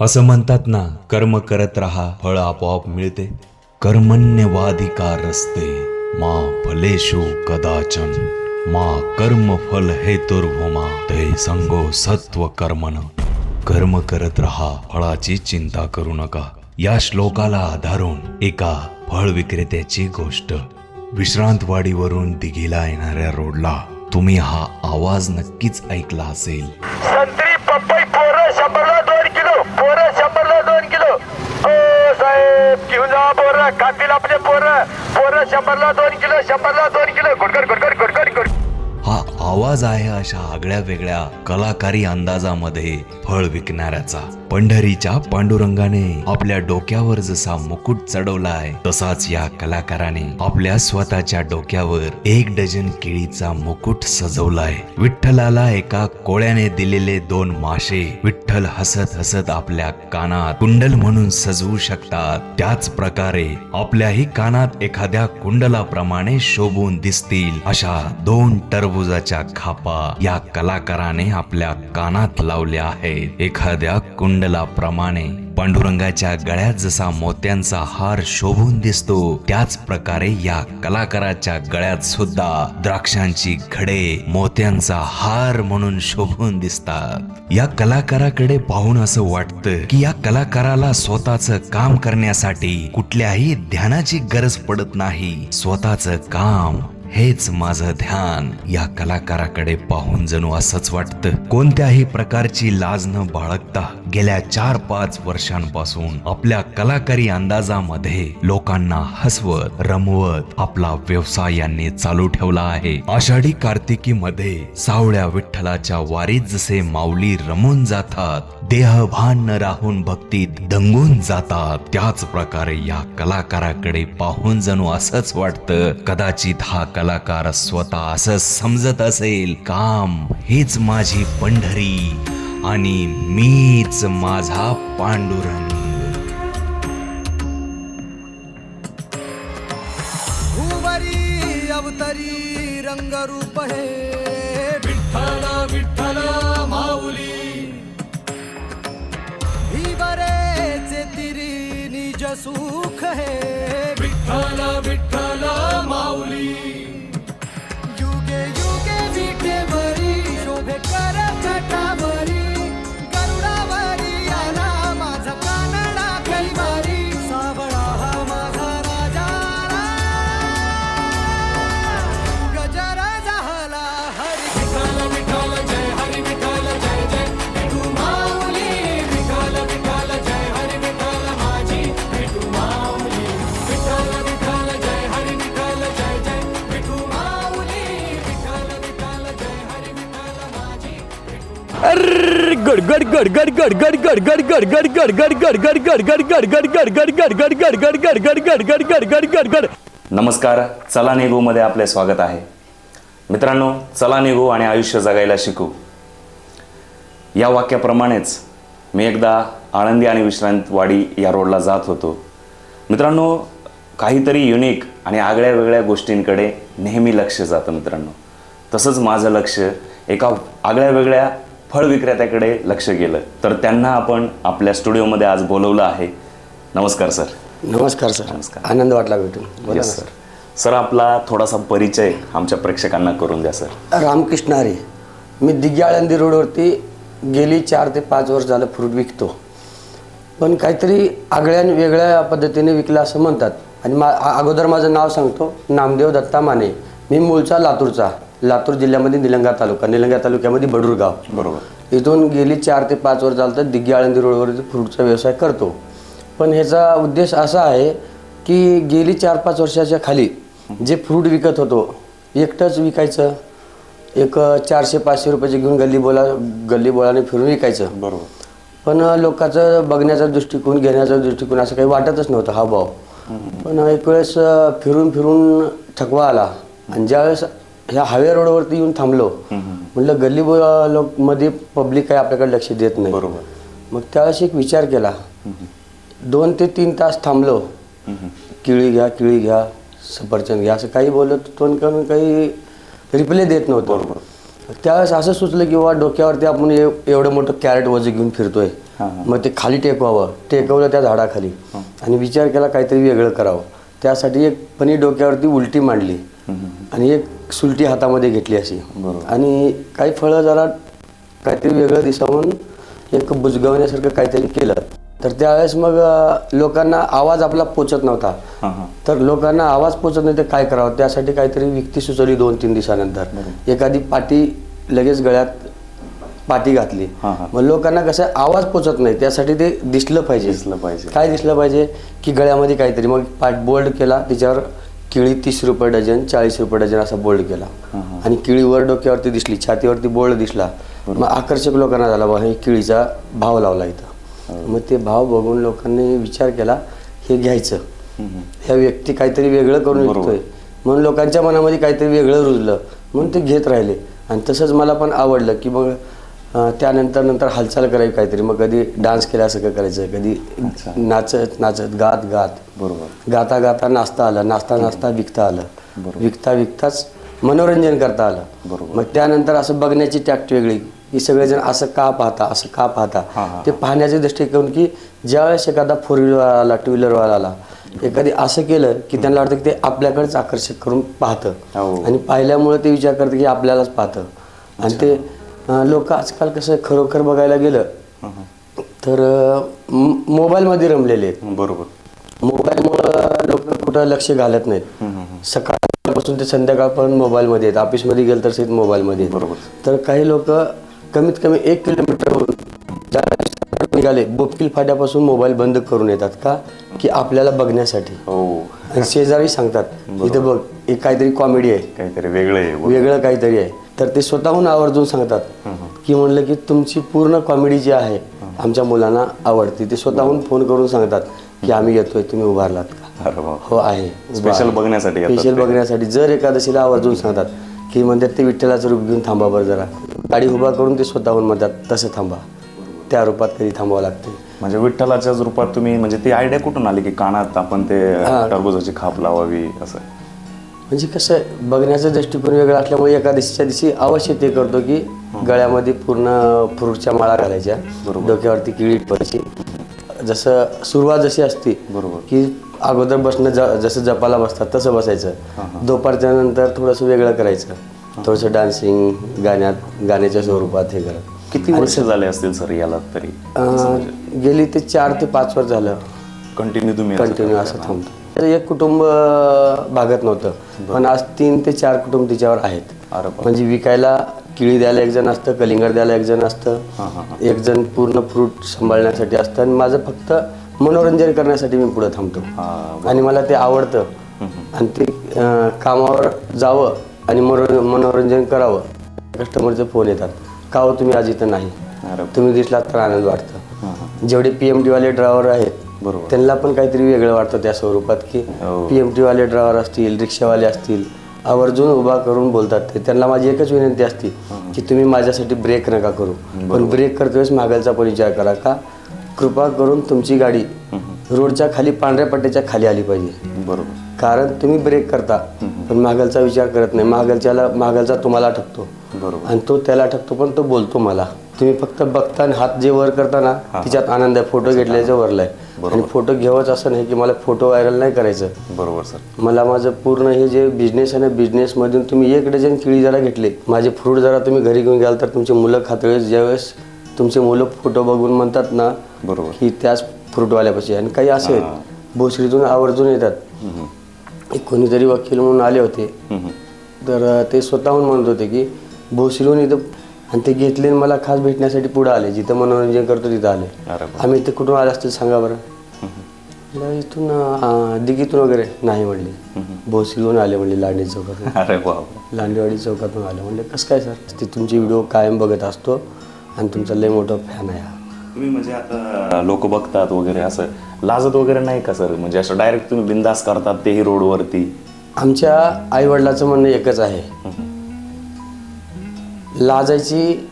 असं म्हणतात ना कर्म करत राहा फळ आपोआप मिळते. कर्मण्यवाधिकार रस्ते मा फलेशो कदाचन. मा कर्म फल हे दुर्भमा ते संगो सत्व कर्मन कर्म करत राहा फळाची चिंता करू नका. या श्लोकाला आधारून एका फळ विक्रेत्याची गोष्ट. विश्रांतवाडीवरून दिघीला येणाऱ्या रोडला. तुम्ही हा आवाज नक्कीच ऐकला असेल संत्री पपई पोरं शंभरला दोन किलो पोरं शंभरला दोन किलो हो साहेब घेऊन जा पोरं खातील आपले पोरं. पोरं शंभरला दोन किलो शंभरला दोन किलो. गुडगड गुडगड गुडगड गुड हा आवाज आहे अशा आगळ्या वेगळ्या कलाकारी अंदाजामध्ये फळ विकणाऱ्याचा. पंढरीच्या पांडुरंगाने आपल्या डोक्यावर जसा मुकुट चढवलाय तसाच या कलाकाराने आपल्या स्वतःच्या डोक्यावर एक डझन केळीचा मुकुट सजवलाय. विठ्ठलाला एका कोळ्याने दिलेले दोन माशे विठ्ठल हसत हसत आपल्या कानात कुंडल म्हणून सजवू शकतात. त्याच प्रकारे आपल्याही कानात एखाद्या कुंडलाप्रमाणे शोभून दिसतील अशा दोन टरबुजाच्या खापा या कलाकाराने आपल्या कानात लावल्या आहेत. एखाद्या कुंड कुंडलाप्रमाणे पांडुरंगाच्या गळ्यात जसा मोत्यांचा हार शोभून दिसतो त्याच प्रकारे या कलाकाराच्या गळ्यात सुद्धा द्राक्षांची घडे मोत्यांचा हार म्हणून शोभून दिसतात. या कलाकाराकडे पाहून असं वाटतं की या कलाकाराला स्वतःच काम करण्यासाठी कुठल्याही ध्यानाची गरज पडत नाही. स्वतःच काम हेच माझं ध्यान या कलाकाराकडे पाहून जणू असंच वाटतं. कोणत्याही प्रकारची लाज न बाळगता गेल्या चार पाच वर्षांपासून आपल्या कलाकारी अंदाजामध्ये लोकांना हसवत रमवत आपला व्यवसाय यांनी चालू ठेवला आहे. आषाढी कार्तिकी मध्ये सावळ्या विठ्ठलाच्या वारीत जसे माऊली रमून जातात देहभान न राहून भक्तीत दंगून जातात त्याच प्रकारे या कलाकाराकडे पाहून जणू असंच वाटतं कदाचित हा कलाकार स्वतः असं समजत असेल काम हीच माझी पंढरी आणि मीच माझा पांडुरंग. भुवरी अवतरी रंगरूप हे विठ्ठल विठ्ठल माऊली. ही बरेचे तिरी निज सुख हे नमस्कार चला निघू मध्ये आपले स्वागत आहे. मित्रांनो चला निघू आणि आयुष्य जगायला शिकू. या वाक्याप्रमाणेच मी एकदा आळंदी आणि विश्रांतवाडी या रोडला जात होतो. मित्रांनो काहीतरी युनिक आणि आगळ्या वेगळ्या गोष्टींकडे नेहमी लक्ष जातं मित्रांनो. तसंच माझं लक्ष एका आगळ्या वेगळ्या फळ विक्रेत्याकडे लक्ष गेलं. तर त्यांना आपण आपल्या स्टुडिओमध्ये आज बोलवलं आहे. नमस्कार सर. नमस्कार सर. नमस्कार. आनंद वाटला भेटून. Yes sir. सर. आपला थोडासा परिचय आमच्या प्रेक्षकांना करून द्या सर. रामकृष्ण हरी मी दिग्गी आळंदी रोडवरती गेली चार ते पाच वर्ष झालं फ्रूट विकतो. पण काहीतरी आगळ्या आणि वेगळ्या पद्धतीने विकलं असं म्हणतात. आणि मा अगोदर माझं नाव सांगतो नामदेव दत्ता माने. मी मूळचा लातूरचा. लातूर जिल्ह्यामध्ये निलंगा तालुका निलंगा तालुक्यामध्ये बडूर गाव बरोबर. इथून गेली चार ते पाच वर्ष झालं तर दिग्गी आळंदी रोडवरती फ्रूटचा व्यवसाय करतो. पण ह्याचा उद्देश असा आहे की गेली चार पाच वर्षाच्या खाली जे फ्रूट विकत होतो एकटंच विकायचं एक चारशे पाचशे रुपयाचे घेऊन गल्ली बोला गल्ली बोळाने फिरून विकायचं. बरोबर. पण लोकांचं बघण्याचा दृष्टिकोन घेण्याचा दृष्टिकोन असं काही वाटतच नव्हतं हा भाव. पण एक वेळेस फिरून फिरून थकवा आला. आणि ज्यावेळेस ह्या हायवे रोडवरती येऊन थांबलो. म्हटलं गल्ली लोक मध्ये पब्लिक काही आपल्याकडे लक्ष देत नाही. बरोबर. मग त्यावेळेस एक विचार केला. दोन ते तीन तास थांबलो. किळी घ्या किळी घ्या सफरचंद घ्या असं काही बोलत तोंड करून काही रिप्लाय देत नव्हतं. त्यावेळेस असं सुचलं की बाबा डोक्यावरती आपण एव- एवढं मोठं कॅरेट वजन घेऊन फिरतोय. मग ते खाली टेकवावं. टेकवलं त्या झाडाखाली. आणि विचार केला काहीतरी वेगळं करावं. त्यासाठी एक पणी डोक्यावरती उलटी मांडली. आणि एक सुलटी हातामध्ये घेतली अशी. बरोबर. आणि काही फळं जरा काहीतरी वेगळं दिसावून एक बुजगवण्यासारखं काहीतरी केलं. तर त्यावेळेस मग लोकांना आवाज आपला पोचत नव्हता. हां तर लोकांना आवाज पोचत नाही तर काय करावं? त्यासाठी काहीतरी युक्ती सुचवली दोन तीन दिवसानंतर. एखादी पाटी लगेच गळ्यात पाटी घातली. हां, हां. मग लोकांना कसं आवाज पोचत नाही. त्यासाठी ते दिसलं पाहिजे. दिसलं पाहिजे. काय दिसलं पाहिजे? की गळ्यामध्ये काहीतरी. मग पाट बोल्ड केला त्याच्यावर किळी तीस रुपये डझन चाळीस रुपये डझन असा बोल्ड केला. आणि किळी वर डोक्यावरती दिसली छातीवरती बोल्ड दिसला. मग आकर्षक लोकांना झाला बा हे किळीचा भाव लावला इथं. मग ते भाव बघून लोकांनी विचार केला हे घ्यायचं. ह्या व्यक्ती काहीतरी वेगळं करून. विकतोय. म्हणून लोकांच्या मनामध्ये काहीतरी वेगळं रुजलं. म्हणून ते घेत राहिले. आणि तसंच मला पण आवडलं की मग त्यानंतर नंतर हालचाल करावी काहीतरी. मग कधी डान्स केल्यासारखं करायचं? कधी नाचत नाचत गात गात. बरोबर. गाता गाता नाचता आलं नाचता नाचता विकता आलं. विकता विकताच मनोरंजन करता आलं. बरोबर. मग त्यानंतर असं बघण्याची टॅक्ट वेगळी. की सगळेजण असं का पाहता असं का पाहता. ते पाहण्याचे दृष्टिकोन की ज्यावेळेस एखादा फोर व्हीलरवाला आला टू व्हीलरवाला आला एखादी असं केलं की त्यांना वाटतं की ते आपल्याकडेच आकर्षक करून पाहतं. हो. आणि पाहिल्यामुळे ते विचार करतं की आपल्यालाच पाहतं. आणि ते लोक आजकाल कसं खरोखर बघायला गेलं तर मोबाईलमध्ये रमलेले आहेत. बरोबर. मोबाईलमुळं लोक कुठं लक्ष घालत नाहीत. सकाळपासून ते संध्याकाळपर्यंत मोबाईलमध्ये आहेत. ऑफिसमध्ये गेलं तर सहित मोबाईलमध्ये. बरोबर. तर काही लोक कमीत कमी एक किलोमीटरवरून ज्या निघाले. बोपकील फाट्यापासून मोबाईल बंद करून येतात का? की आपल्याला बघण्यासाठी. हो. शेजारी सांगतात इथे बघ एक काहीतरी कॉमेडी आहे. काहीतरी वेगळं आहे. वेगळं काहीतरी आहे. तर ते स्वतःहून आवर्जून सांगतात. की म्हणलं की तुमची पूर्ण कॉमेडी जी आहे आमच्या मुलांना आवडते. ते स्वतःहून फोन करून सांगतात की आम्ही येतोय तुम्ही उभारलात का? हो आहे. Special बघण्यासाठी स्पेशल. बघण्यासाठी जर एकादशीला आवर्जून सांगतात की म्हणतात ते विठ्ठलाचं रूप घेऊन थांबा बरं जरा. गाडी उभा करून ते स्वतःहून म्हणतात तसं थांबा. त्या रूपात कधी थांबावं लागते म्हणजे विठ्ठलाच्याच रूपात तुम्ही म्हणजे ती आयडिया कुठून आली की कानात आपण ते टरबुजाची खाप लावावी असं? म्हणजे कसं आहे, बघण्याचा दृष्टिकोन वेगळा असल्यामुळे एकादशीच्या दिवशी अवश्य ते करतो की गळ्यामध्ये पूर्ण फ्रूटच्या माळा घालायच्या. डोक्यावरती किळीट पडायची. जसं सुरुवात जशी असते बरोबर. की अगोदर बसणं ज जसं जपाला बसतात तसं बसायचं. दुपारच्या नंतर थोडंसं वेगळं करायचं. थोडंसं डान्सिंग गाण्यात गाण्याच्या स्वरूपात हे करत किती वर्ष झाले असतील सर याला तरी? गेली ते चार ते पाच वर्ष झालं. कंटिन्यू तुम्ही कंटिन्यू असं थांबतो. तर एक कुटुंब भागत नव्हतं. पण आज तीन ते चार कुटुंब तिच्यावर आहेत. अरे बाप. म्हणजे विकायला किळी द्यायला एक जण असतं कलिंगड द्यायला एक जण असतं. एक जण पूर्ण फ्रूट सांभाळण्यासाठी असतं आणि माझं फक्त मनोरंजन करण्यासाठी मी पुढे थांबतो. आणि मला ते आवडतं. आणि ते अं, कामावर जावं आणि मनो मनोरंजन करावं. कस्टमरचे फोन येतात. का हो तुम्ही आज इथं नाही? अरे तुम्ही दिसलात तर आनंद वाटतं. जेवढे पी एम वाले ड्रायव्हर आहेत बरोबर. त्यांना पण काहीतरी वेगळं वाटतं त्या स्वरूपात की हो. पी एम वाले ड्रायव्हर असतील रिक्षावाले असतील आवर्जून उभा करून बोलतात ते. त्यांना माझी एकच विनंती असते की तुम्ही माझ्यासाठी ब्रेक नका करू. पण ब्रेक करते वेळेस मागायचा पण विचार करा का? कृपा करून तुमची गाडी रोडच्या खाली पांढऱ्या पट्ट्याच्या खाली आली पाहिजे. बरोबर. कारण तुम्ही ब्रेक करता पण मागलचा विचार करत नाही. मागलच्याला मागलचा तुम्हाला ठकतो बरोबर. आणि तो त्याला ठकतो पण तो बोलतो मला. तुम्ही फक्त बघता आणि हात जे वर करता ना तिच्यात आनंद आहे फोटो घेतल्याचं वरलाय आणि फोटो घेवच असं नाही की मला फोटो व्हायरल नाही करायचं. बरोबर सर. मला माझं पूर्ण हे जे बिझनेस आहे ना बिझनेसमधून तुम्ही एक डझन केळी जरा घेतले. माझे फ्रूट जरा तुम्ही घरी घेऊन घ्याल तर तुमची मुलं खातवेळेस ज्यावेळेस तुमचे मुलं फोटो बघून म्हणतात ना बरोबर. की त्याच फ्रूटवाल्यापाशी आणि काही असे आहेत भोसरीतून आवर्जून येतात. एक कोणीतरी वकील म्हणून आले होते. तर ते स्वतःहून म्हणत होते की भोसरीहून इथं आणि ते घेतले आणि मला खास भेटण्यासाठी पुढे आले. जिथं मनोरंजन करतो तिथं आले. अरे. आम्ही इथे कुठून आले असतील सांगा बरं. म्हणलं, इथून अं, दिघीतून वगैरे नाही म्हणले. भोसरीहून आले म्हणले लांडी चौकातून. अरे बाप लांडेवाडी चौकातून आले म्हणले कसं काय सर? ते तुमची व्हिडिओ कायम बघत असतो आणि तुमचा लय मोठा फॅन आहे हा." तुम्ही म्हणजे आता लोक बघतात वगैरे असं लाजत वगैरे नाही का सर? म्हणजे असं डायरेक्ट तुम्ही बिंदास करतात तेही रोडवरती आमच्या आईवडिलाचं म्हणणं एकच आहे. लाजायची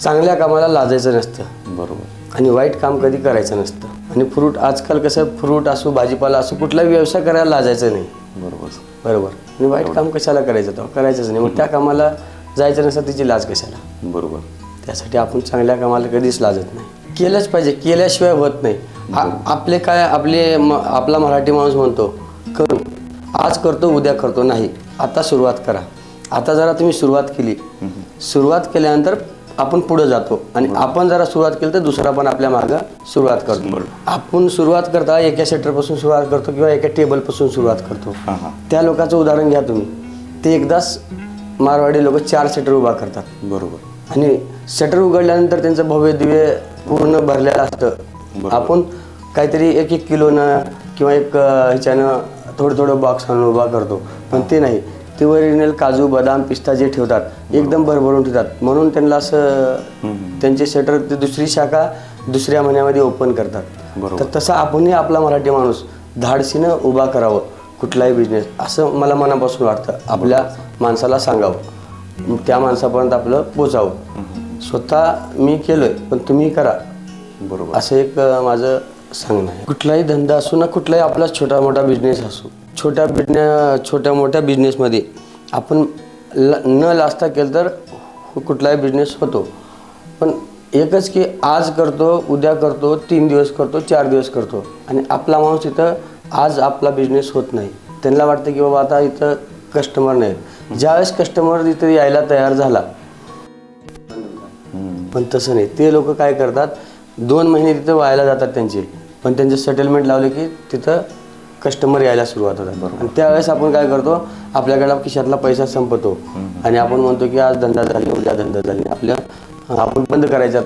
चांगल्या कामाला लाजायचं नसतं. बरोबर. आणि वाईट काम कधी करायचं नसतं. आणि फ्रूट आजकाल कसं फ्रूट असो भाजीपाला असो कुठलाही व्यवसाय करायला लाजायचं नाही. बरोबर. बरोबर. आणि वाईट काम कशाला करायचं तो करायचंच नाही. मग त्या कामाला जायचं नसतं तिची लाज कशाला? बरोबर. त्यासाठी आपण चांगल्या कामाला कधीच लाजत नाही. केलंच पाहिजे. केल्याशिवाय होत नाही. आ- आपले काय आपले म- आपला मराठी माणूस म्हणतो करू. आज करतो उद्या करतो. नाही. आता सुरुवात करा. आता जरा तुम्ही सुरुवात केली. सुरुवात केल्यानंतर आपण पुढे जातो. आणि आपण जरा सुरुवात केली तर दुसरा पण आपल्या मागं सुरुवात करतो. आपण सुरुवात करता एका सेटरपासून सुरुवात करतो किंवा एका टेबलपासून सुरुवात करतो. त्या लोकांचं उदाहरण घ्या तुम्ही. ते एकदाच मारवाडी लोक चार सेटर उभा करतात. बरोबर. आणि शटर उघडल्यानंतर त्यांचं भव्य दिव्य पूर्ण भरलेलं असतं. आपण काहीतरी एक एक किलोनं किंवा एक ह्याच्यानं थोडं थोडं बॉक्स आणून उभा करतो. पण ते नाही. ते ओरिजिनल काजू बदाम पिस्ता जे ठेवतात एकदम भरभरून ठेवतात. म्हणून त्यांना असं त्यांचे शटर ते दुसरी शाखा दुसऱ्या महिन्यामध्ये ओपन करतात. तर तसं आपणही आपला मराठी माणूस धाडसीनं उभा करावं कुठलाही बिझनेस असं मला मनापासून वाटतं. आपल्या माणसाला सांगावं. त्या माणसापर्यंत आपलं पोचावं. स्वतः मी केलंय पण तुम्ही करा. बरोबर. असं एक माझं सांगणं आहे. कुठलाही धंदा असो ना कुठलाही आपला छोटा मोठा बिझनेस असो छोट्या बिझने छोट्या मोठ्या बिझनेसमध्ये. आपण ल न लाजता केलं तर कुठलाही बिझनेस होतो. पण एकच की आज करतो उद्या करतो तीन दिवस करतो चार दिवस करतो. आणि आपला माणूस इथं आज आपला बिझनेस होत नाही. त्यांना वाटतं की बाबा आता इथं कस्टमर नाही ज्यावेळेस कस्टमर इथं यायला तयार झाला पण तसं नाही. ते लोक काय करतात दोन महिने तिथं व्हायला जातात त्यांचे. पण त्यांचे सेटलमेंट लावले की तिथं कस्टमर यायला सुरुवात होतात आणि त्यावेळेस आपण काय करतो आपल्याकडे खिशातला पैसा संपतो. आणि आपण म्हणतो की आज धंदा झाली उद्या धंदा झाली. आपल्या आपण बंद करायच्या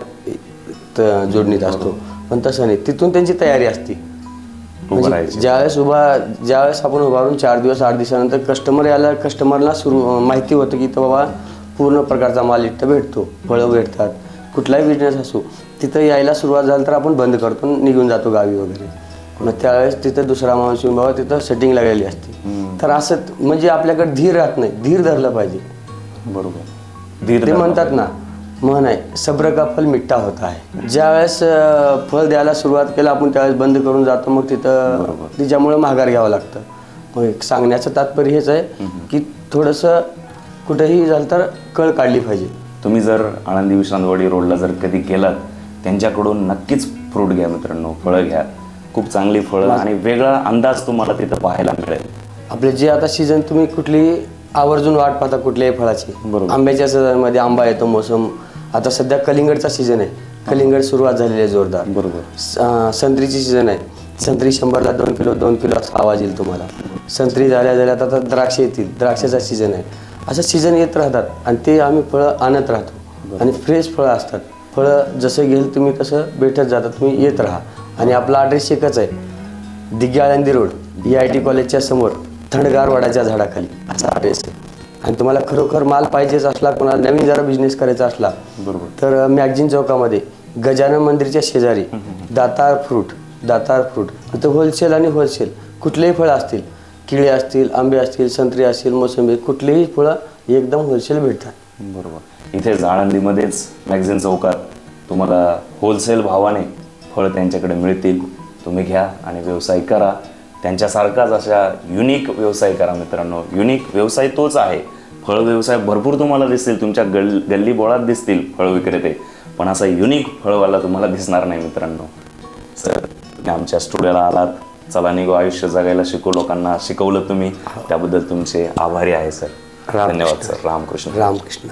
जोडणीत असतो. पण तसं नाही. तिथून त्यांची तयारी असते. म्हणजे. ज्यावेळेस उभा ज्यावेळेस आपण उभारून चार दिवस आठ दिवसानंतर कस्टमर यायला कस्टमरला सुरू माहिती होतं की तो बाबा पूर्ण प्रकारचा माल इथं भेटतो. फळं भेटतात. कुठलाही बिझनेस असो तिथं यायला सुरुवात झाली तर आपण बंद करतो निघून जातो गावी वगैरे. मग त्यावेळेस तिथं दुसरा माणूस येऊन बाबा तिथं सेटिंग लागलेली असते. तर असं म्हणजे आपल्याकडे धीर राहत नाही. धीर धरलं पाहिजे. बरोबर. धीर ते. म्हणतात ना म्हण आहे सब्र का फल मिठा होता आहे. ज्यावेळेस अं, फळ द्यायला सुरुवात केलं आपण त्यावेळेस बंद करून जातो मग तिथं तिच्यामुळे महागार घ्यावं लागतं. मग एक सांगण्याचं तात्पर्य हेच आहे की थोडंसं कुठेही झालं तर कळ काढली पाहिजे. तुम्ही जर आळंदी विश्रांतवाडी रोडला जर कधी गेलात त्यांच्याकडून नक्कीच फ्रूट घ्या मित्रांनो फळं घ्या. खूप चांगली फळं आणि वेगळा अंदाज तुम्हाला तिथं पाहायला मिळेल. आपले जे आता सीझन तुम्ही कुठली आवर्जून वाट पाहता कुठल्याही फळाची बरोबर. आंब्याच्या सीझनमध्ये आंबा येतो मोसम. आता सध्या कलिंगडचा सीझन आहे. कलिंगड सुरुवात झालेली आहे जोरदार. बरोबर. संत्रीची सीझन आहे. संत्री शंभरला दोन किलो दोन किलो असा आवाज येईल तुम्हाला. संत्री झाल्या झाल्या आता द्राक्ष येतील. द्राक्षाचा सीझन आहे. असं सीझन येत राहतात आणि ते आम्ही फळं आणत राहतो. आणि फ्रेश फळं असतात. फळं जसं घेईल तुम्ही तसं भेटत जातात. तुम्ही येत राहा. आणि आपला ॲड्रेस एकच आहे. दिग्याळंदी रोड ई आय टी कॉलेजच्या समोर थंडगार वडाच्या झाडाखाली. असा ॲड्रेस आहे. आणि तुम्हाला खरोखर माल पाहिजेच असला कोणाला नवीन जरा बिझनेस करायचा असला बरोबर. तर मॅगझिन चौकामध्ये गजानन मंदिरच्या शेजारी दातार फ्रूट दातार फ्रूट इथं होलसेल आणि होलसेल कुठलेही फळं असतील किळे असतील आंबे असतील संत्री असतील मोसंबी कुठलेही फळं एकदम होलसेल भेटतात. बरोबर. इथे आळंदीमध्येच मॅगझिन चौकात तुम्हाला होलसेल भावाने फळं त्यांच्याकडे मिळतील. तुम्ही घ्या आणि व्यवसाय करा. त्यांच्यासारखाच अशा युनिक व्यवसाय करा मित्रांनो. युनिक व्यवसाय तोच आहे. फळ व्यवसाय भरपूर तुम्हाला दिसतील. तुमच्या गल गल्ली बोळात दिसतील फळ विक्रेते. पण असा युनिक फळवाला तुम्हाला दिसणार नाही मित्रांनो. सर तुम्ही आमच्या स्टुडिओला आलात. चला निघो. आयुष्य जगायला शिकू लोकांना. शिकवलं तुम्ही. त्याबद्दल तुमचे आभारी आहे सर. धन्यवाद सर. रामकृष्ण. रामकृष्ण